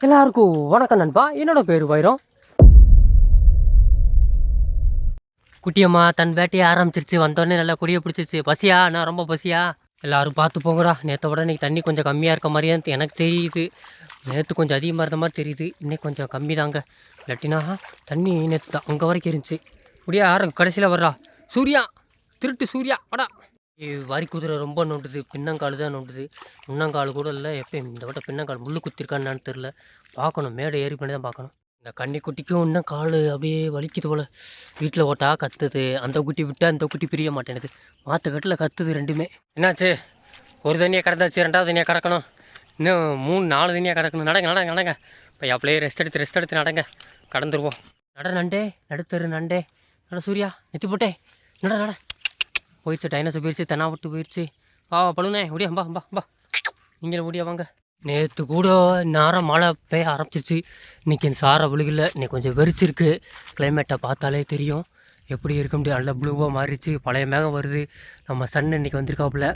எல்லாருக்கும் வணக்கம் நண்பா. என்னோட பேர் வைரம். குட்டியம்மா தன் வேட்டையை ஆரம்பிச்சிருச்சு. வந்தோடனே நல்லா குடியை பிடிச்சிருச்சு. பசியா? நான் ரொம்ப பசியா? எல்லாரும் பார்த்து போங்கடா. நேற்றை விட இன்னைக்கு தண்ணி கொஞ்சம் கம்மியாக இருக்க மாதிரியே எனக்கு தெரியுது. நேற்று கொஞ்சம் அதிகமாக இருந்த மாதிரி தெரியுது. இன்னைக்கு கொஞ்சம் கம்மி தாங்க இல்லாட்டினா தண்ணி நேற்று தான். அங்கே வரைக்கும் இருந்துச்சு. அப்படியே யாரும் கடைசியில் வர்றா. சூர்யா திருட்டு சூர்யா. வாடா. வரி குதிரை ரொம்ப நோண்டுது பின்னங்கால் தான் நோண்டுது. முன்னங்கால் கூட இல்லை எப்பயும். இந்த வட்டம் பின்னங்கால் முள்ளு குத்திருக்கான்னு தெரில பார்க்கணும் மேடை ஏறி பண்ணி தான் பார்க்கணும். இந்த கன்னிக்குட்டிக்கும் இன்னும் கால் அப்படியே வலிக்குது போல். வீட்டில் ஓட்டா கத்துது. அந்த குட்டி விட்டால் அந்த குட்டி பிரிய மாட்டேனுது மாற்று கட்டில் கத்துது ரெண்டுமே. என்னாச்சு? ஒரு தனியாக கடந்தாச்சு ரெண்டாவது தண்ணியாக கறக்கணும் இன்னும் மூணு நாலு தண்ணியாக கறக்கணும் நடங்க நடங்க நடங்க. இப்போ அப்படியே ரெஸ்ட் எடுத்து ரெஸ்ட் எடுத்து நடங்க. கடந்துருவோம். நட நண்டே நடுத்தரு நண்டே. நட சூர்யா நெத்தி போட்டே. நட நட. போயிடுச்சு டைனோசர் போயிடுச்சு தெனா விட்டு போயிடுச்சு. வா வா, பழுனே முடியா பா பா பா நீங்களும் முடியா வாங்க. நேற்று கூட நேரம் மழை பெய்ய ஆரம்பிச்சிச்சு இன்னைக்கு இந்த சாரை விழுகல இன்னைக்கு கொஞ்சம் வெறிச்சிருக்கு கிளைமேட்டை பார்த்தாலே தெரியும். எப்படி இருக்க முடியும்? நல்ல ப்ளூவாக மாறிடுச்சு. பழைய மேகம் வருது. நம்ம சன் இன்னைக்கு வந்திருக்காப்புல.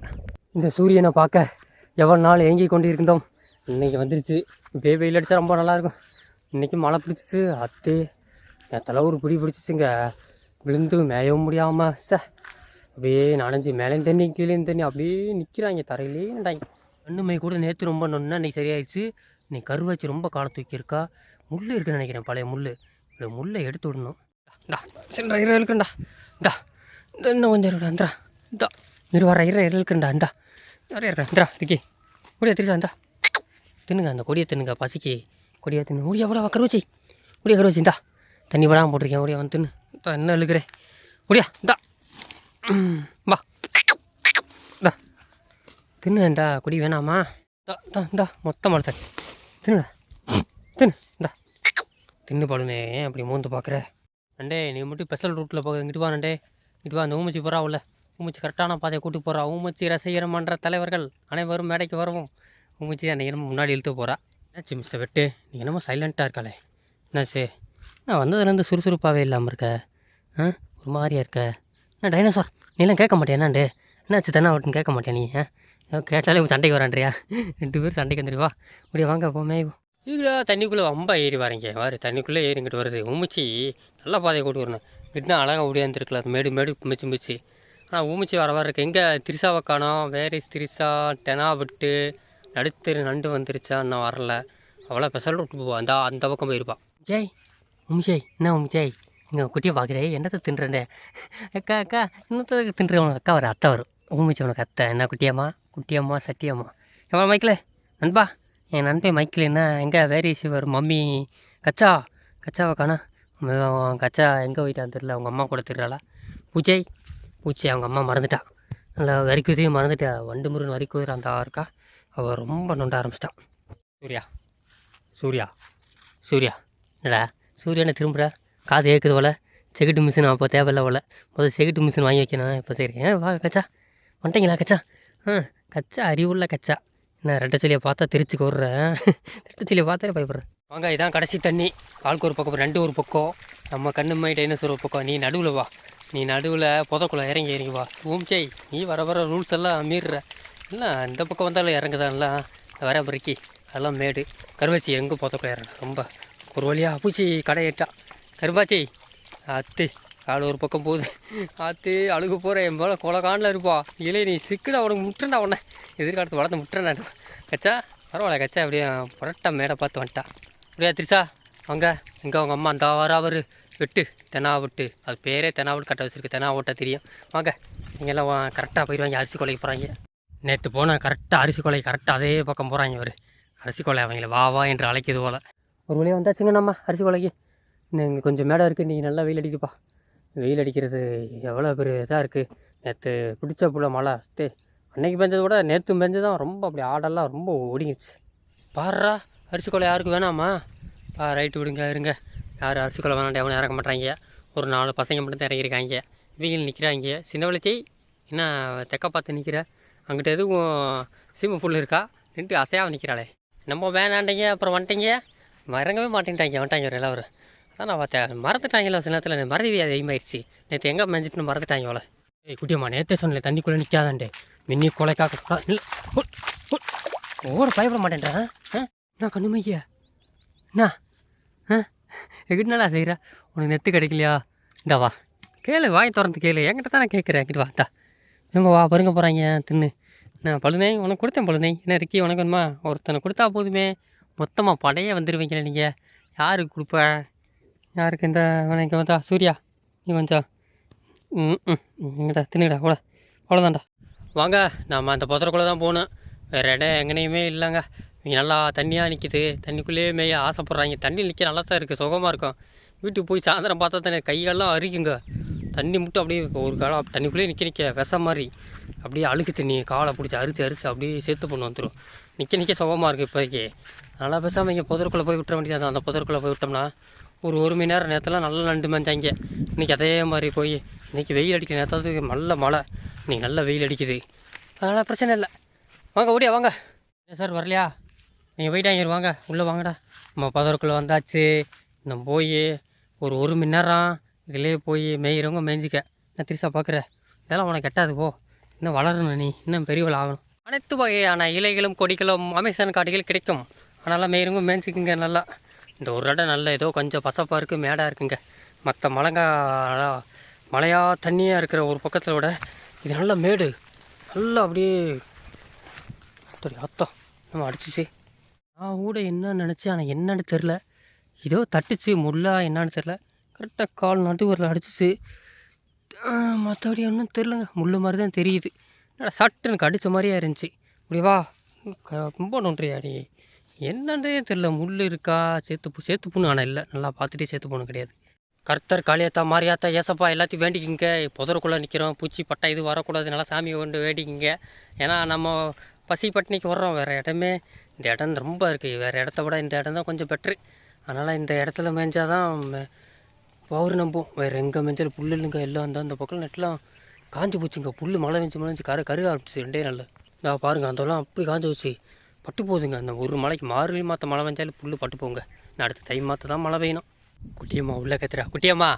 இந்த சூரியனை பார்க்க எவ்வளோ நாள் ஏங்கி கொண்டு இருந்தோம் இன்னைக்கு வந்துருச்சு. இப்படியே வெயில் அடித்தா ரொம்ப நல்லாயிருக்கும் இன்றைக்கி மழை பிடிச்சிச்சு. அத்தே என் தலை ஒரு பிடி பிடிச்சிச்சுங்க. விழுந்து மேயவும் முடியாமல் சார் அப்படியே நனைஞ்சு மேலேயும் தண்ணி கீழேயும் தண்ணி அப்படியே நிற்கிறாங்க தரையிலே நின்றாங்க. கண்ணுமை கூட நேற்று ரொம்ப நொன்னா இன்னைக்கு சரியாயிடுச்சு. இன்னைக்கு கருவாச்சு ரொம்ப காலை தூக்கியிருக்கா முள் இருக்குன்னு நினைக்கிறேன் பழைய முள் இந்த முள்ளை எடுத்து விடணும். டா சென்ற இரவு இருக்குண்டா இந்தா. இந்த இன்னும் கொஞ்சம் இருக்கா இந்தா இந்தா. இரு வர இரவு இருக்குண்டா இந்தா நிறைய இருக்கா இந்தா இருக்கி முடியா திருச்சா இந்தா. தின்னுங்க அந்த கொடியை தின்னுங்க பசிக்கு. கொடியை தின்னு முடியா போட கருவச்சி முடியா கருவச்சி இந்தா. தண்ணி விடாமல் போட்டிருக்கேன் முடியா வந்து தின்னு. இன்னும் என்ன இழுக்கிறேன். முடியா இந்தா. வா இந்தா தின்னுடா குடி வேணாமா இந்தா தா இந்தா மொத்தம் மடுத்தாச்சு தின்னுடா தின்னு இந்தா தின்னு பாடுனே ஏன் அப்படி மூந்து பார்க்குற ரெண்டே நீ மட்டும் ஸ்பெஷல் ரூட்டில் போக இங்கிட்டு வா நண்டே இங்கிட்டு வா அந்த ஊமச்சி போகிறா உள்ள ஊமச்சி கரெக்டான பாதையை கூட்டு போகிறா ஊமச்சி ரசிகர் மன்ற தலைவர்கள் அனைவரும் மேடைக்கு வரவும். ஊமச்சி அன்றைக்கி என்னமோ முன்னாடி இழுத்து போகிறா என்னாச்சு மிஸ்டர் வெட்டு? நீ என்னமோ சைலண்ட்டாக இருக்காளே. என்னாச்சு? நான் வந்ததுலேருந்து சுறுசுறுப்பாகவே இல்லாமல் இருக்க. ஆ? ஒரு மாதிரியாக இருக்க. என்ன டைனோசார் நீலாம் கேட்க மாட்டேன் என்னாண்டு? என்னாச்சு தானே அவட்டுன்னு கேட்க மாட்டேன் நீ ஏதோ கேட்டாலே உங்கள் சண்டைக்கு வரான்றியா? ரெண்டு பேரும் சண்டைக்கு வந்துடுவா இப்படியே வாங்க போமே இதுக்குள்ளே தண்ணிக்குள்ளே ரொம்ப ஏறி வரீங்க. வாரு தண்ணிக்குள்ளே ஏறிங்கிட்டு வருது. உமிச்சி நல்ல பாதையை கூட்டு வரணும். கிட்டனா அழகாக ஓடியாந்துருக்கலாம் மேடு மேடு மிச்சு மிச்சு. ஆனால் ஊமிச்சி வர வர இருக்கு. எங்கே திரிசாவை காணோம். வேறு திரிசா டெனா விட்டு நடுத்தரு நண்டு வந்துருச்சா? இன்னும் வரல. அவ்வளோ ஸ்பெஷல் விட்டு போவா. அந்த அந்த பக்கம் போயிருப்பா. ஜெய் உமிஷாய் என்ன உமிஜய் இங்கே குட்டியை பார்க்குறே என்னத்தை தின்றேன்? அக்கா அக்கா என்னத்தை தின்று உனக்கு? அக்கா வர அத்தை வரும். ஊமிச்சு உனக்கு அத்தை. என்ன குட்டியம்மா? குட்டியம்மா சட்டியம்மா. எவ்வளோ மைக்கில் நண்பா என் நண்பன் மைக்கில் என்ன எங்கே வேரி சிவர் மம்மி கச்சா கச்சாவை காணா. கச்சா எங்கே போயிட்டான்னு தெரில அவங்க அம்மா கூட தெரியாளா பூஜை பூச்சி அவங்க அம்மா மறந்துட்டா. நல்லா வரிக்குதையும் மறந்துட்டா. வண்டு முருகன் வரிக்குதிரை அந்த இருக்கா? அவள் ரொம்ப நொண்ட ஆரம்பிச்சிட்டான் சூர்யா சூர்யா சூர்யா. என்னடா? சூர்யானை திரும்புகிற காது ஏற்குது போல. செகுட்டு மிஷின் அப்போ தேவையில்ல போல. முதல்ல செகுட்டு மிஷின் வாங்கி வைக்கணும். இப்போ சரி வா கச்சா? வந்துட்டீங்களா கச்சா? ஆ கச்சா அறிவுள்ள கச்சா. என்ன ரெட்டச்செலியை பார்த்தா திருச்சிக்கு விட்றேன் ரெட்டச்செலியை பார்த்தாலே பயப்படுறேன் வாங்க இதான் கடைசி தண்ணி. ஆளுக்கு ஒரு பக்கம் ரெண்டு ஒரு பக்கம். நம்ம கண்ணு மை டைனோசர் ஒரு பக்கம். நீ நடுவில் வா. நீ நடுவில் புதக்குள்ள இறங்கி இறங்கி வா. ஊம்ச்சை நீ வர வர ரூல்ஸ் எல்லாம் மீறுற. இல்லை இந்த பக்கம் வந்தாலும் இறங்குதான்லாம் வர பிறக்கி அதெல்லாம் மேடு. கருவச்சி எங்கே புதக்குள்ள இறங்க ரொம்ப ஒரு வழியாக பூச்சி கடையிட்டா கருப்பாச்சி அத்து ஆள் ஒரு பக்கம் போகுது. ஆத்து அழுகு போகிறேன் என் மேலே கொலகாண்டில் இருப்பா. இல்லை நீ சிக்குடா உனக்கு முட்டுறா உடனே எதிர்காலத்து வளர்ந்து முட்டுறேன் கச்சா பரவாயில்ல கச்சா அப்படியே புரட்டா மேடை பார்த்து வந்துட்டா. அப்படியா திரிசா வாங்க. எங்கே அவங்க அம்மா அந்த வர அவர். வெட்டு. தெனா விட்டு. அது பேரே தெனா விட்டு கட்ட வச்சுருக்கு. தெனா ஓட்ட தெரியும். வாங்க. இங்கெல்லாம் கரெக்டாக போயிடுவாங்க அரிசி கொலைக்கு போகிறாங்க நேற்று போனால் கரெக்டாக அரிசி கொலை கரெக்டாக அதே பக்கம் போகிறாங்க அவர் அரிசி கொலை அவங்கள வா வா என்று அழைக்கிது போல். ஒரு வழியாக வந்தாச்சுங்க நம்ம அரிசி கொலைக்கு. இன்னும் இங்கே கொஞ்சம் மேடம் இருக்குது இன்றைக்கி நல்லா வெயில் அடிக்குப்பா வெயில் அடிக்கிறது எவ்வளோ பெரிய இதாக இருக்குது நேற்று பிடிச்ச புள்ள மழை. தே அன்னைக்கு பெஞ்சதை விட நேற்று பெஞ்சதான் ரொம்ப அப்படி ஆடெல்லாம் ரொம்ப ஒடுங்கிச்சு பாடுறா அரிசி கொலை யாருக்கு வேணாமா? பா ரைட்டு விடுங்க இருங்க. யார் அரிசி கொலை வேணாம் எவனும் இறக்க மாட்டாங்க ஒரு நாலு பசங்க மட்டும் தான் இறங்கியிருக்காங்க. வெயில் நிற்கிறாங்க சின்ன விளைச்சி என்ன தெக்க பார்த்து நிற்கிற அங்கிட்ட எதுவும் சிம்மு ஃபுல் இருக்கா? நின்று அசையாக நிற்கிறாளே நம்ம வேணாண்டீங்க அப்புறம் வந்துட்டீங்க. இறங்கவே மாட்டேன்ட்டாங்க வந்துட்டாங்க ஒரு எல்லாரும் அதான் நான் பார்த்தேன். சில நேரத்தில். மறதி அதிகமாகிடுச்சு நேற்று எங்கே மெஞ்சிட்டு மறந்துட்டாங்க அவளை. ஏய் குட்டியம்மா நேற்றே சொன்னல தண்ணிக்குள்ளே நிற்காதாண்டே மின்னி கொலைக்காக இல்லை ஓட பயப்பட மாட்டேன்டா ஆ? நான் கண்ணுமைய என்ன? ஆ? நல்லா செய்கிற உனக்கு நெத்து கிடைக்கலையா? இந்தா வா. கேளு வாய் திறந்து கேளு. என்கிட்ட தான் நான் கேட்குறேன் என்கிட்ட வா இவங்க வா பருங்க போகிறாங்க தின்னு. நான் பழுனை உனக்கு கொடுத்தேன் பழுனை என்ன இருக்கி? உனக்கு வேணுமா? ஒருத்தனை கொடுத்தா போதுமே. மொத்தமாக படையே வந்துடுவீங்களே நீங்கள் யாருக்கு கொடுப்ப? யாருக்கு இந்த இங்கே வந்தா? சூர்யா நீ கொஞ்சம் ம் ம் இங்கடா தின்னுடா கூட அவ்வளோதான்டா வாங்க நாம் அந்த புதருக்குள்ளே தான் போகணும். வேறு இடம் எங்கனையுமே இல்லைங்க. இங்கே நல்லா தண்ணியாக நிற்கிது தண்ணிக்குள்ளேயே மேய ஆசைப்பட்றாங்க. தண்ணி நிற்க நல்லா தான் இருக்குது சுகமாக இருக்கும். வீட்டுக்கு போய் சாயந்தரம் பார்த்தா தானே கையெல்லாம் அரிக்குங்க. தண்ணி மட்டும் அப்படியே ஒரு காலம் தண்ணிக்குள்ளேயே நிற்க நிற்க விஷம் மாதிரி அப்படியே அழுக்கு தண்ணி காலை பிடிச்சி அரிச்சு அரிச்சு அப்படியே சேர்த்து பண்ணு வந்துடும் நிற்க நிற்க சுகமாக இருக்குது இப்போதைக்கு. நல்லா பேசாமல் இங்கே புதருக்குள்ளே போய் விட்டுற வேண்டியது அந்த புதருக்குள்ளே போய் விட்டோம்னா ஒரு ஒரு மணி நேரம் நேரத்தில் நல்லா நண்டு மேய்ஞ்சாங்க இன்றைக்கி அதே மாதிரி போய் இன்றைக்கி வெயில் அடிக்கிற நேரத்துக்கு நல்ல மழை. இன்றைக்கி நல்ல வெயில் அடிக்குது. அதனால் பிரச்சனை இல்லை. வாங்க ஓடியா வாங்க. ஏன் சார் வரலையா? நீங்கள் போயிட்டாங்க வாங்க. உள்ளே வாங்கடா. நம்ம பதருக்குள்ளே வந்தாச்சு. நம்ம போய் ஒரு ஒரு மணி நேரம் இதிலே போய் மேய்கிறவங்க மேய்ஞ்சிக்க நான் திருசா பார்க்குற இதெல்லாம் உனக்கு கெட்டாது போ. இன்னும் வளரணும் நீ. இன்னும் பெரியவள் ஆகணும். அனைத்து வகையான இலைகளும் கொடிகளும் அமேசான் காடுகள் கிடைக்கும். அதனால் மேய்கிறவங்க மேய்ஞ்சிக்குங்க நல்லா. இந்த ஒரு இடம் நல்ல ஏதோ கொஞ்சம் பசப்பாக இருக்குது மேடாக இருக்குங்க. மற்ற மலங்கா மழையாக தண்ணியாக இருக்கிற ஒரு பக்கத்தில் விட இது நல்ல மேடு. நல்லா அப்படியே சரி அத்தம் நம்ம அடிச்சிச்சு. நான் கூட என்ன நினச்சேன் ஆனால் என்னன்னு தெரில ஏதோ தட்டுச்சு முள்ளா என்னான்னு தெரில கரெக்டாக கால் நடுவரில் அடிச்சிச்சு. மற்றபடி ஒன்றும் தெரிலங்க முள் மாதிரி தான் தெரியுது. என்னடா சட்டுன்னு கடிச்ச மாதிரியே இருந்துச்சு. இப்படி வா. ரொம்ப நன்றியா நீ என்னன்றே தெரில முள் இருக்கா? சேத்து சேத்து புண்ணு ஆனால் இல்லை. நல்லா பார்த்துட்டே சேத்து புண்ணு கிடையாது. கர்த்தர் காளியாத்தா மாரியாத்தா ஏசப்பா எல்லாத்தையும் வேண்டிக்கிங்க. புதருக்குள்ளே நிற்கிறோம் பூச்சி பட்டா இது வரக்கூடாது. நல்லா சாமி கொண்டு வேண்டிக்கிங்க. ஏன்னா நம்ம பசி பட்டினிக்கு வர்றோம். வேறு இடமே இந்த இடம் ரொம்ப இருக்குது வேறு இடத்த விட இந்த இடம் தான் கொஞ்சம் பெட்ரு அதனால் இந்த இடத்துல மேய்ஞ்சாதான் பவர் நம்பும். வேறு எங்கே மேய்ஞ்சாலும் புல் இல்லைங்க. எல்லாம் அந்த அந்த பக்கம் நெட்லாம் காஞ்சி போச்சுங்க. புல் மழை பெஞ்சு மழை பெஞ்சு கரு கருக ஆரம்பிச்சு ரெண்டே நாளில். நான் பாருங்க அதெல்லாம் அப்படி காஞ்சி போச்சு. பட்டு போகுதுங்க. அந்த ஒரு மலைக்கு மார்கழி மாற்ற மழை பெஞ்சாலும் புல் பட்டு போங்க நான் அடுத்த தை மாற்ற தான் மழை பெய்யணும். குட்டியம்மா உள்ள கத்துறா. குட்டியம்மா.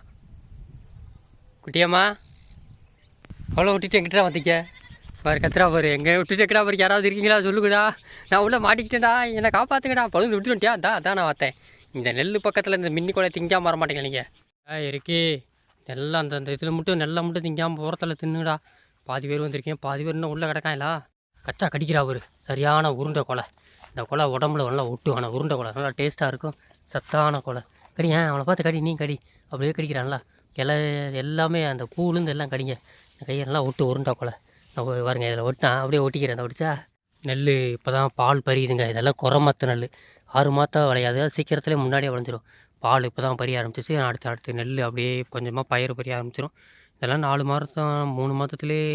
குட்டியம்மா. அவ்வளோ விட்டுட்டு எங்கிட்ட வந்திக்க பாரு கத்துறா பாரு. எங்கே விட்டுட்டு எங்கடா பாரு யாராவது இருக்கீங்களா? சொல்லுங்கடா. நான் உள்ள மாட்டிக்கிட்டேன்டா. என்னை காப்பாற்றுங்கடா பழுந்து விட்டுட்டுட்டியா அதான் அதான் நான் பார்த்தேன் இந்த நெல் பக்கத்தில் இந்த மின்னி கொலை திங்காமல் வர மாட்டேங்க நீங்கள் ஆ இருக்கே நெல்லை அந்த அந்த இதில் மட்டும் நெல்லை மட்டும் திங்காமல் உரத்தில் தின்னுடா பாதி பேர் வந்திருக்கேன் பாதி பேர் இன்னும் உள்ளே கிடக்காங்களா? கச்சா கடிக்கிறா ஒரு சரியான உருண்டை கொலை. இந்த கொலை உடம்புல நல்லா ஒட்டுவான? உருண்டை கொலை. நல்லா டேஸ்ட்டாக இருக்கும். சத்தான கொலை. கடி ஏன்? அவனை பார்த்து கடி நீ கடி. அப்படியே கடிக்கிறான்ல. எல்லா எல்லாமே அந்த பூலேருந்து எல்லாம் கடிங்க. கையெல்லாம் கையை நல்லா ஒட்டு உருண்டை கொலை. நான் பாருங்க இதில் ஒட்டினா அப்படியே ஒட்டிக்கிறேன். அதை ஒடிச்சா நெல் இப்போ தான் பால் பறியுதுங்க. இதெல்லாம் குறமத்த நெல் ஆறு மாதம் விளையாது. சீக்கிரத்துலேயே முன்னாடியே விளைஞ்சிரும். பால் இப்போ தான் பறிய ஆரம்பிச்சிச்சு. அடுத்து அடுத்து நெல் அப்படியே கொஞ்சமாக பயிர் பறிய ஆரம்பிச்சிடும் இதெல்லாம் நாலு மாதம் மூணு மாதத்துலேயே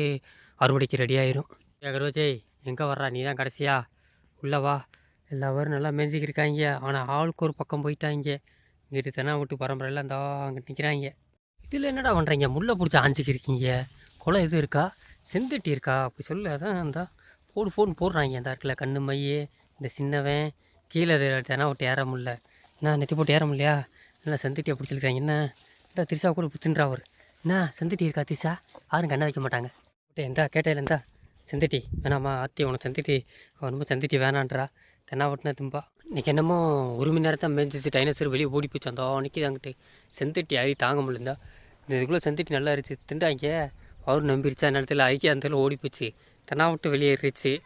அறுவடைக்கு ரெடி ஆயிரும். ரோஜே எங்கே வர்றா? நீ தான் கடைசியா? உள்ளே வா. எல்லாரும் நல்லா மேய்ஞ்சிக்கிருக்காங்க ஆனால் ஆளுக்கு ஒரு பக்கம் போயிட்டாங்க. இங்கிட்டு தெனா விட்டு பரம்பரையில் அந்த அங்கே நிற்கிறாங்க இதில் என்னடா பண்ணுறீங்க முள்ளை பிடிச்சி ஆஞ்சிக்கிருக்கீங்க குளம் எது இருக்கா? செந்தட்டி இருக்கா? அப்படி சொல்லு அதான் அந்த போடு போடுன்னு போடுறாங்க. அந்த இருக்குல்ல கண்ணு மையே இந்த சின்னவன். கீழே தெனா விட்டு ஏற முடில என்ன நெத்தி போட்டு ஏற முடியலையா? நல்லா செந்தட்டியை பிடிச்சிருக்காங்க என்ன? இந்த திரிசா கூட பிடிச்சின்றா அவர். என்ன? செந்தட்டி இருக்கா திரிசா யாரும் கண்ணை வைக்க மாட்டாங்க. விட்டு எந்தா கேட்டையில இருந்தா செந்துட்டி வேணாமா? ஆத்தி உனக்கு செந்தட்டி. அவன் ரொம்ப செந்தட்டி வேணான்றா. தென்னா விட்டுனா தும்பா. இன்னைக்கு என்னமோ ஒரு மணி நேரத்தை மேய்ஞ்சிச்சு டைனோசர் வெளியே ஓடி போச்சு. அந்த அன்னைக்கு அங்கிட்டு. செந்தட்டி அழி தாங்க முடியலந்தா இந்த இதுக்குள்ளே செந்துட்டி நல்லா இருந்துச்சு. திண்டாங்க. அவர் நம்பிருச்சா? இடத்துல ஐக்கிய அந்த ஓடி போச்சு. தென்னா விட்டு வெளியேறிச்சு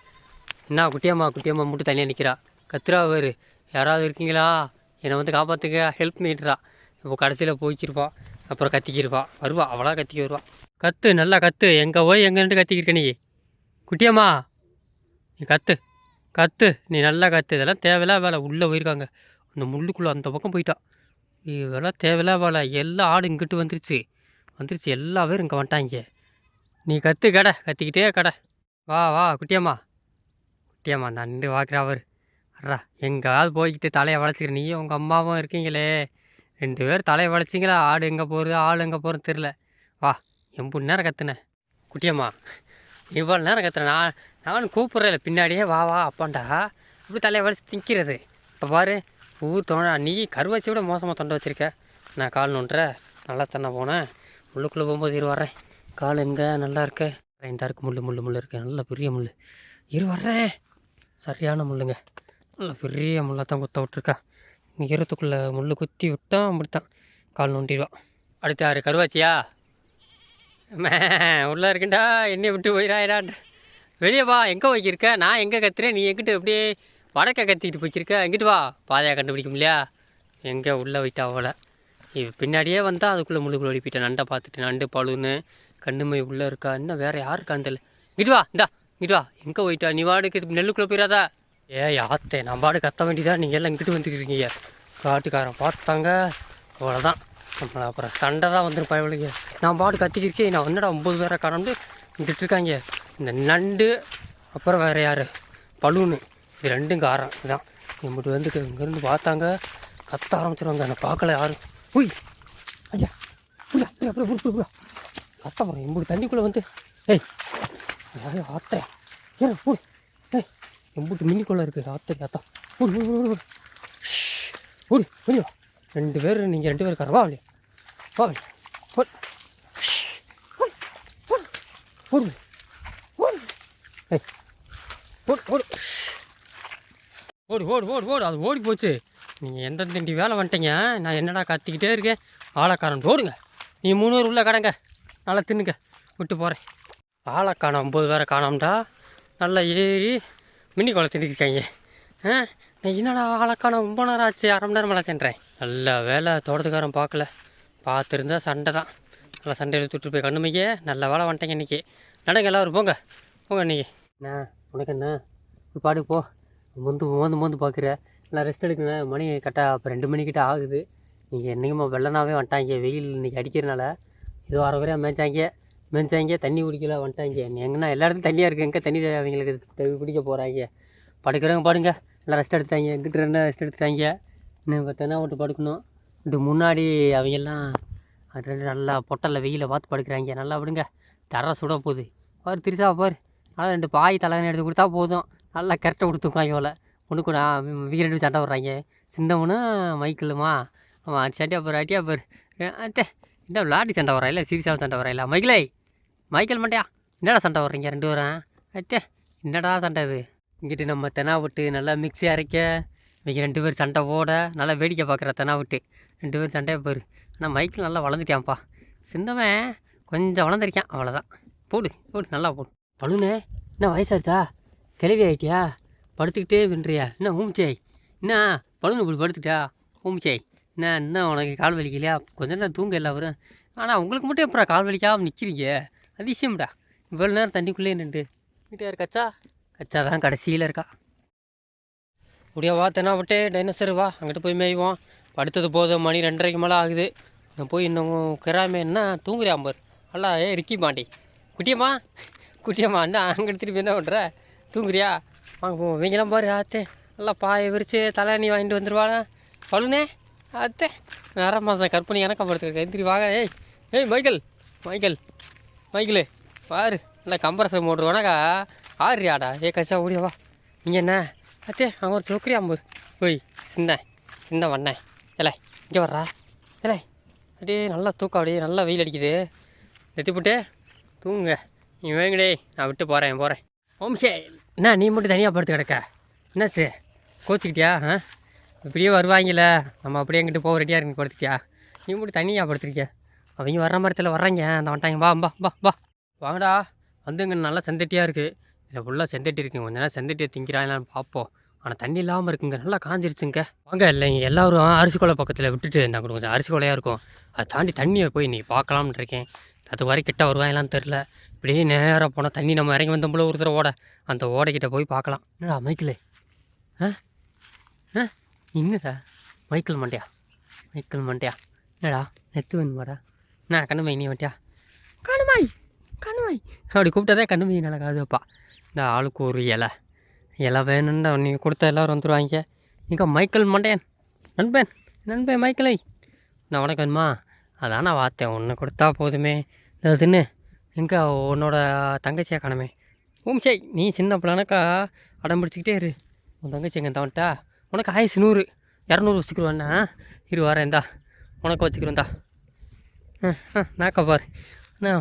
என்ன குட்டியம்மா குட்டியம்மா மட்டும் தனியாக நிற்கிறா கத்துரா அவர். யாராவது இருக்கீங்களா? என்னை வந்து காப்பாற்றுங்க ஹெல்ப் பண்ணிடுறா இப்போ கடைசியில் போய்க்கிருப்பான் அப்புறம் கத்திக்கிருப்பான் வருவா. அவளாக கத்திக்க வருவா. கத்து நல்லா கத்து. எங்கே போய் எங்கேன்ட்டு கத்திக்கிருக்க நீ? குட்டியம்மா நீ கத்து கத்து நீ நல்லா கத்து. இதெல்லாம் தேவையில்லா வேலை. உள்ளே போயிருக்காங்க. அந்த முள்ளுக்குள்ளே அந்த பக்கம் போயிட்டான் இதெல்லாம் தேவையில்லா வேலை. எல்லா ஆடு இங்கிட்டு வந்துருச்சு. வந்துருச்சு. எல்லா பேரும் இங்கே வந்துட்டாங்க. நீ கத்து கடை. கத்திக்கிட்டே கடை. வா வா குட்டியம்மா. குட்டியம்மா நான் நின்று பார்க்குறா அவர். அட்ரா எங்கேயாவது போய்கிட்டு தலையை வளைச்சிக்கிற. நீயும் உங்கள் அம்மாவும் இருக்கீங்களே. ரெண்டு பேர் தலையை வளைச்சிங்களா? ஆடு எங்கே போகிறது ஆள் எங்கே போகிறது தெரில வா எம்பு நேரம் கத்துனேன். குட்டியம்மா இவ்வளோ நேரம் கத்துனேன் நான் நானும் கூப்பிட்றேன் பின்னாடியே வா வா அப்பாண்டா அப்படி தலையை வளைச்சி திங்கிறது. இப்போ பாரு பூ தோணா நீ கருவச்சி விட மோசமாக தொண்டை வச்சுருக்க. நான் கால் நோண்டுற. நல்லா தண்ணை போனேன் உள்ளுக்குள்ளே போகும்போது இரு வர்றேன். கால் எங்கே? நல்லா இருக்கு. இந்த இருக்கு முள் முள் முள் இருக்கு. நல்ல பெரிய முள் இரு வர்றேன். சரியான முள்ளுங்க. நல்லா பெரிய முள்ளை தான் குத்த விட்ருக்கா ஈரத்துக்குள்ளே முள் குத்தி விட்டான் அப்படித்தான். கால் நோண்டிடுவான் அடுத்து யார்? கருவாச்சியா? உள்ளே இருக்குண்டா என்னை விட்டு போயிடாயிடான் வெளியே வா. எங்கே போய்க்கிருக்க? நான் எங்கே கத்துறேன்? நீ எங்கிட்ட அப்படியே வடக்க கத்திக்கிட்டு போய்க்கிருக்க? எங்கிட்டு வா. பாதையாக கண்டுபிடிக்கும் இல்லையா எங்கே உள்ளே போயிட்டா அவளை? இது பின்னாடியே வந்தால் அதுக்குள்ளே முள்ளுக்குள்ள ஒழிப்பிட்டேன் நண்டை பார்த்துட்டு நண்டு பழுன்னு கண்ணுமை உள்ளே இருக்கா? இன்னும் வேறு யாருக்கான்னு தெரியல இங்கிட்டு வா. இந்தா இங்கிட்டு வா. எங்கே போயிட்டா? நீ வாடுக்கு நெல்லுக்குள்ளே போயிடாதா. ஏ யாத்தே நம்ம பாடு கத்த வேண்டியதா நீங்கள் எல்லாம் இங்கிட்டு வந்துக்கிறீங்க காட்டுக்காரன் பார்த்தாங்க. அவ்வளோதான் நம்மளை அப்புறம் சண்டை தான் வந்துடும் பயவளுங்க நான் பாடு கத்திக்கிருக்கேன். நான் வந்துடா ஒம்பது பேரை கடந்து இங்கிட்டு இருக்காங்க இந்த நண்டு அப்புறம் வேறு யார்? பலூனு. இது ரெண்டும் காரம். இதான். இம்பிட்டு வந்து இங்கேருந்து பார்த்தாங்க. கத்த ஆரம்பிச்சிருவாங்க. என்னை பார்க்கல யாரும். உய்! ஐயா! புரியா புரியா புரியா புரியா புரியா கத்த போகிறேன் இம்புட்டு தண்ணிக்குள்ளே வந்து ஏய்! யாரையும் ஆத்தேன் ஏன் போய் ஏய்! எம்புட்டு மின்னிக்குள்ளே இருக்குது ஆத்தே ஆத்தா ஓடு ஓடு ஓடு ஓடு ஷ். ஓடு ரெண்டு பேர் நீங்கள் ரெண்டு பேர் இருக்காரு வா வெளியே வா ஓடு ஓடு ஓடு ஓடு ஓடு ஓடு ஓடு அது ஓடி போச்சு. நீங்கள் எந்த திண்டி வேலை வந்துட்டீங்க? நான் என்னடா கத்திக்கிட்டே இருக்கேன்? ஆளக்காரன் ஓடுங்க. நீ மூணு பேர் உள்ளே கடங்க. நல்லா தின்னுங்க. விட்டு போகிறேன் ஆளை காணோம் ஒம்பது பேரை காணோம்டா. நல்லா ஏறி மினி குளம் இருக்காங்க. ஆ? என்னடா ஆளை காணோம் ரொம்ப நேரம் ஆச்சு அரை மணி நேரம் ஆச்சுன்றேன் நல்ல வேலை தோட்டத்துக்காரன் பார்க்கல. பார்த்துருந்தா சண்டை தான். நல்லா சண்டை இழுத்துட்டு போய் கண்ணுமையே நல்ல வேலை வந்துட்டேங்க இன்றைக்கி நடங்க எல்லாரும் போங்க. போங்க இன்றைக்கி என்ன உனக்கு என்ன? பாடு போ. மொந்து மோந்து மோந்து பார்க்குற. எல்லாம் ரெஸ்ட் எடுக்குங்க. மணி கரெக்டாக இப்போ ரெண்டு மணிக்கிட்ட ஆகுது. நீங்கள் என்னைக்குமா வெள்ளனாவே வந்துட்டாங்க. வெயில் இன்றைக்கி அடிக்கிறனால ஏதோ அரை வரையா மேய்ச்சாங்க. மேய்ச்சாங்க தண்ணி குடிக்கல வந்துட்டாங்க. எங்கன்னா எல்லா இடத்துலையும் தண்ணியாக இருக்குது எங்கே தண்ணி அவங்களுக்கு குடிக்க போகிறாங்க படுக்கிறவங்க பாடுங்க. எல்லாம் ரெஸ்ட் எடுத்துட்டாங்க. எங்கிட்ட ரெண்டு ரெஸ்ட் எடுத்துட்டாங்க. இன்னும் பார்த்தோன்னா விட்டு படுக்கணும். இது முன்னாடி அவங்கெல்லாம் அது ரெண்டு நல்லா பொட்டலில் வெயில பார்த்து படுக்கிறாங்க. நல்லா விடுங்க. தர சுட போகுது. பாரு திருசா பாரு. நல்லா ரெண்டு பாய் தலைவன் எடுத்து கொடுத்தா போதும். நல்லா கரெக்டாக கொடுத்துருக்காங்க இவளை. ஒன்று கூட வீர ரெண்டு சண்டை வர்றாங்க சிந்தவனும் மைக்கிளுமா ஆமாம் சட்டியா அப்புறம் அட்டியா பாரு அத்தே இந்த விளாட்டி சண்டை வரா இல்லை சீரியஸாக சண்டை வரா இல்லை மைக்கிளை மைக்கேல் மண்டையா என்னடா சண்டை வர்றீங்க ரெண்டு பேரும்? அச்சே என்னடா சண்டை இது? இங்கிட்டு நம்ம தெனா விட்டு நல்லா மிக்ஸி அரைக்க இன்றைக்கி ரெண்டு பேர் சண்டை போட நல்லா வேடிக்கை பார்க்குற தெனா விட்டு. ரெண்டு பேர் சண்டையை போயிரு. ஆனால் மைக்கில் நல்லா வளர்ந்துட்டான்ப்பா சிந்தவன் கொஞ்சம் வளர்ந்துருக்கான். அவ்வளோதான் போடு போடு நல்லா போடு. பழுனே என்ன வயசாச்சா கிளவி ஆகிட்டியா படுத்துக்கிட்டே வின்றியா என்ன ஊமிச்சாய் என்ன பழுனு இப்படி படுத்துட்டா ஊமிச்சாய் என்ன என்ன உனக்கு கால் வலிக்கலையா? கொஞ்ச நேரம் தூங்க இல்லை ஆனால் உங்களுக்கு மட்டும் எப்படா கால் வலிக்காமல் நிற்கிறீங்க அதிசயம்டா. இவ்வளோ நேரம் தண்ணிக்குள்ளே நின்று. வீட்டுக்கார் கச்சா? அச்சா தான் கடைசியில் இருக்கா. முடியா வா தென்னா விட்டே டைனோசர் வா அங்கிட்டு போய் மேய்வோம். படுத்தது போதும் மணி ரெண்டரைக்கு மேலே ஆகுது. நான் போய் இன்னும் கிராமே என்ன தூங்குறியா பார். அல்லா ஏ ரிக்கி பாண்டி குட்டியம்மா குட்டியம்மா என்ன அங்கிட்டு திருப்பி என்ன பண்ணுற தூங்குறியா? வாங்க போ இவங்கெல்லாம் பாரு ஆத்தே. நல்லா பாயை விரித்து தலையணி வாங்கிட்டு வந்துடுவாங்க பழுனே அத்தே அரை மாதம் கற்பனை எனக்கு படுத்துருக்க எந்திரி வாங்க. ஏய் ஏய் மைக்கேல் மைக்கேல் மைக்கிளு பாரு. நல்லா கம்ப்ரஸர் மோட்ரு உனக்கா ஆறுறியாடா ஏ கச்சா ஓடியவா இங்கே நீங்கள் என்ன? அத்தே அங்கே ஒரு சொக்கிரியா போது ஓய் சின்ன சின்ன வண்ணேன் இல்லை இங்கே வர்றா. இல்லை அப்படியே நல்லா தூக்கம் அப்படியே நல்லா வெயில் அடிக்குது. நெத்தி போட்டு தூங்குங்க. நீ வேங்கடே நான் விட்டு போகிறேன் போகிறேன் ஓம்சே என்ன நீ மட்டும் தனியாக படுத்து கிடக்க? என்னாச்சு? கோச்சிக்கிட்டியா? ஆ? இப்படியே வருவாங்கல்ல. நம்ம அப்படியே எங்கிட்ட போக ரெடியாக இருக்கு படுத்துக்கியா நீ மட்டும் தனியாக படுத்துருக்கிய? அவங்க வர்ற மரத்தில் வர்றாங்க. அந்த வந்துட்டாங்க வா வா வா வா. வாங்கடா. வந்து இங்கே நல்லா செந்தட்டியாக இருக்குது இதில் ஃபுல்லாக செந்தட்டி இருக்குங்க கொஞ்ச நேரம் செந்தட்டியை திங்கிறாங்களான்னு பார்ப்போம். ஆனால் தண்ணி இல்லாமல் இருக்குங்க. நல்லா காஞ்சிருச்சுங்க. வாங்க இல்லைங்க எல்லாரும் அரிசி கொலை பக்கத்தில் விட்டுட்டு இருந்தாங்க கொஞ்சம் அரிசி கொலையாக இருக்கும். அதை தாண்டி தண்ணியை போய் நீ பார்க்கலாம்னு இருக்கேன். அது வரை கிட்ட வருவாங்களான்னு தெரில இப்படியே நேராக போனால் தண்ணி நம்ம இறங்கி வந்தோம்ல ஒரு தடவை ஓட. அந்த ஓடைக்கிட்ட போய் பார்க்கலாம். என்னடா மைக்கிளே? ஆ? ஆ? என்னடா? மைக்கிள் மண்டையா? மைக்கிள் மண்டையா? என்னடா நெத்து வேணுமாடா என்ன கண்ணுமை நீ வண்டியா கண்ணுமாய் கண்ணுமாய் அப்படி கூப்பிட்டதே கண்ணுமை நல்லா காதுப்பா இந்த ஆளுக்கு ஒரு இலை. இலை வேணும்னு நீங்கள் கொடுத்த எல்லோரும் வந்துடுவாங்க இங்கே மைக்கேல் மண்டையன். நண்பன் நண்பன் மைக்கேலை. நான் வணக்கம்மா அதான் நான் வார்த்தேன். ஒன்று கொடுத்தா போதுமே. அதுன்னு எங்கே உன்னோட தங்கச்சியாக காணமே. ஓம் சே நீ சின்ன பிள்ளைனாக்கா அடம் பிடிச்சிக்கிட்டே இரு. உன் தங்கச்சி எங்கே தவன்ட்டா உனக்கு ஆயுசு நூறு. இரநூறு வச்சுக்கிருவாண்ணா இரு வரேன் உனக்கு வச்சுக்கிறோந்தா ஆ ஆ நாக்கா பாரு. அண்ணா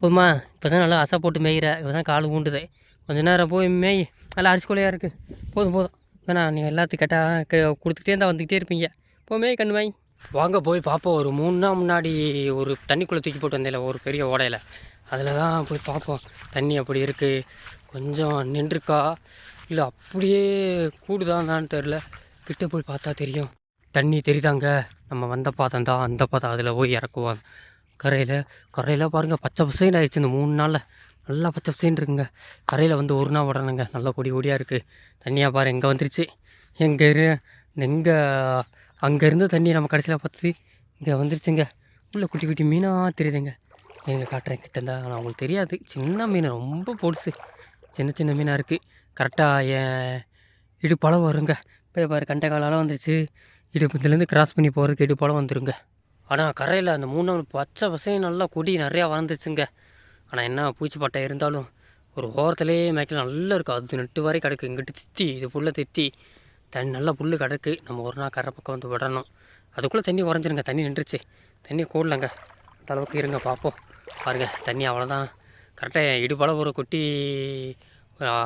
போதுமா? இப்போ தான் நல்லா அசை போட்டு மேய்கிற இப்போ தான் கால் ஊண்டுது. கொஞ்ச நேரம் போய் மேய் நல்லா அரிசி இருக்குது போதும் போதும். வேணா நீ எல்லாத்தையும் கேட்டால் கொடுத்துட்டே இருந்தால் வந்துக்கிட்டே இருப்பீங்க. போமே கண்ணு வாங்கி. வாங்க போய் பார்ப்போம் ஒரு மூணு நாள் முன்னாடி ஒரு தண்ணிக்குள்ளே தூக்கி போட்டு வந்தேன் ஒரு பெரிய ஓடையில். அதில் தான் போய் பார்ப்போம் தண்ணி அப்படி இருக்குது கொஞ்சம் நின்றுருக்கா? இல்லை அப்படியே கூடுதான்னு தெரில கிட்ட போய் பார்த்தா தெரியும். தண்ணி தெரியுதாங்க? நம்ம வந்த பாதம் தான் அந்த பாதம் அதில் போய் இறக்குவாங்க. கரையில் கரையில் பாருங்கள் பச்சை பசைன்னு ஆயிடுச்சு இந்த மூணு நாளில். நல்லா பச்சை பசைன்னு இருக்குங்க. கரையில் வந்து ஒரு நாள் விடணுங்க நல்லா கொடி கொடியாக இருக்குது தண்ணியாக பாரு எங்கே வந்துருச்சு? எங்கே எங்கே அங்கேருந்து தண்ணி நம்ம கடைசியில் பார்த்து இங்கே வந்துருச்சுங்க. உள்ளே குட்டி குட்டி மீனாக தெரியுதுங்க. எங்கே காட்டுறேன் கிட்ட இருந்தால் ஆனால் அவங்களுக்கு தெரியாது. சின்ன மீன் ரொம்ப பொடுசு. சின்ன சின்ன மீனாக இருக்குது கரெக்டாக என் இடுப்பளவு வருங்க. இப்போ பாரு கண்டை காலால் வந்துருச்சு. இடுப்புலேருந்து கிராஸ் பண்ணி போகிறதுக்கு இடுப்பளவு வந்துருங்க. ஆனால் கரையில் அந்த மூணு பச்சை பசையும் நல்லா கொடி நிறையா வளர்ந்துச்சுங்க. ஆனால் என்ன பூச்சிப்பட்டை இருந்தாலும் ஒரு ஓரத்துலேயே மேய்க்கல நல்லா இருக்கும். அது நெட்டு வரை கிடக்கு. இங்கிட்டு தித்தி இது புல்லை தித்தி. தண்ணி நல்லா புல் கிடக்கு. நம்ம ஒரு நாள் கரை பக்கம் வந்து விடணும். அதுக்குள்ளே தண்ணி உறைஞ்சிருங்க. தண்ணி நின்றுச்சு. தண்ணி கூடலங்க. அந்த அளவுக்கு இருங்க பார்ப்போம். பாருங்கள் தண்ணி அவ்வளோதான் கரெக்டாக இடுப்பளவு ஒரு கொட்டி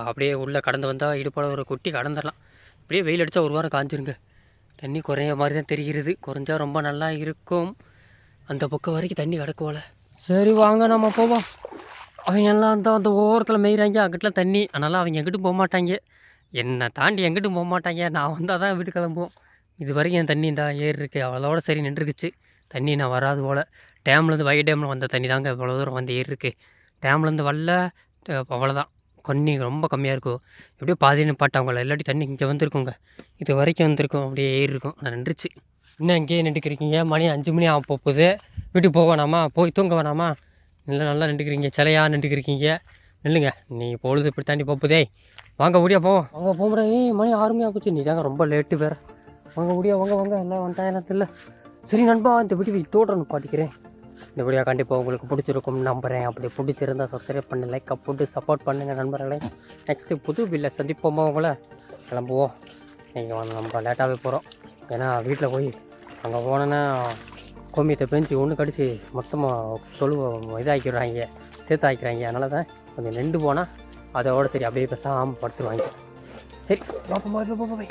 அப்படியே உள்ளே கடந்து வந்தால் இடுப்பளவு ஒரு கொட்டி கடந்துடலாம். அப்படியே வெயில் அடித்தா ஒரு வாரம் காஞ்சிருங்க. தண்ணி குறைய மாதிரி தான் தெரிகிறது. குறைஞ்சா ரொம்ப நல்லா இருக்கும். அந்த பக்கம் வரைக்கும் தண்ணி கிடக்குவோல. சரி வாங்க நம்ம போவோம். அவங்க எல்லாம் தான் அந்த ஓரத்தில் மேய்கிறாங்க அங்கிட்டலாம் தண்ணி. அதனால் அவங்க எங்கிட்டும் போக மாட்டாங்க. என்னை தாண்டி எங்கிட்டும் போக மாட்டாங்க. நான் வந்தால் தான் வீட்டு கிளம்புவோம். இது வரைக்கும் என் தண்ணி இந்த ஏறி இருக்கு. அவ்வளோட சரி நின்றுக்குச்சு. தண்ணி நான் வராது போல். டேம்லேருந்து வய டேமில் வந்த தண்ணி தாங்க இவ்வளோ தூரம் வந்து ஏறி இருக்கு. டேம்லேருந்து வரல. அவ்வளோதான் தண்ணி ரொம்ப கம்மியாக இருக்கும் எப்படியோ பாதி நிப்பாட்டவங்கள இல்லாட்டி தண்ணி இங்கே வந்திருக்குங்க. இது வரைக்கும் வந்திருக்கும். அப்படியே ஏறி இருக்கும். ஆனால் நின்றுச்சு. இன்னும் இங்கேயே நின்றுக்கிறீங்க? மணி அஞ்சு மணி ஆக போகுது. வீட்டுக்கு போக வேணாமா? போய் தூங்க வேணாமா? இல்லை நல்லா நின்றுக்கிறீங்க. சிலையா நின்றுக்கிறீங்க. நில்லுங்க. நீ பொழுது இப்படி தாண்டி போகுதே. வாங்க முடியா போவோம் வாங்க போக முடியாது மணி ஆறு மணி ஆகுச்சு. நீ தாங்க ரொம்ப லேட்டு வேறு. வாங்க முடியா வாங்க வாங்க. எல்லாம் வந்துட்டா எல்லாம் தெரியல. சரி நண்பா இந்த வீடியோ தோட்டம் பாட்டிக்கிறேன். இந்த வீடியோ கண்டிப்பாக உங்களுக்கு பிடிச்சிருக்கும் நம்புகிறேன் அப்படி பிடிச்சிருந்தா சப்ஸ்கிரைப் பண்ணி லைக் போட்டு சப்போர்ட் பண்ணுங்கள் நண்பர்களே. நெக்ஸ்ட்டு புது பில்லை சந்திப்போமா உங்களை? கிளம்புவோம். நீங்கள் வந்து நம்ம லேட்டாகவே போகிறோம் ஏன்னா வீட்டில் போய் அங்கே போனோன்னா கோமியத்தை பெஞ்சு ஒன்று கடிச்சு மொத்தமாக தொழு இதாக்கிடுறாங்க சேர்த்தாக்கிறாங்க அதனால தான் கொஞ்சம் நின்று போனால் அதோட சரி அப்படியே பேசாமல் படுத்துருவாங்க. சரி போய்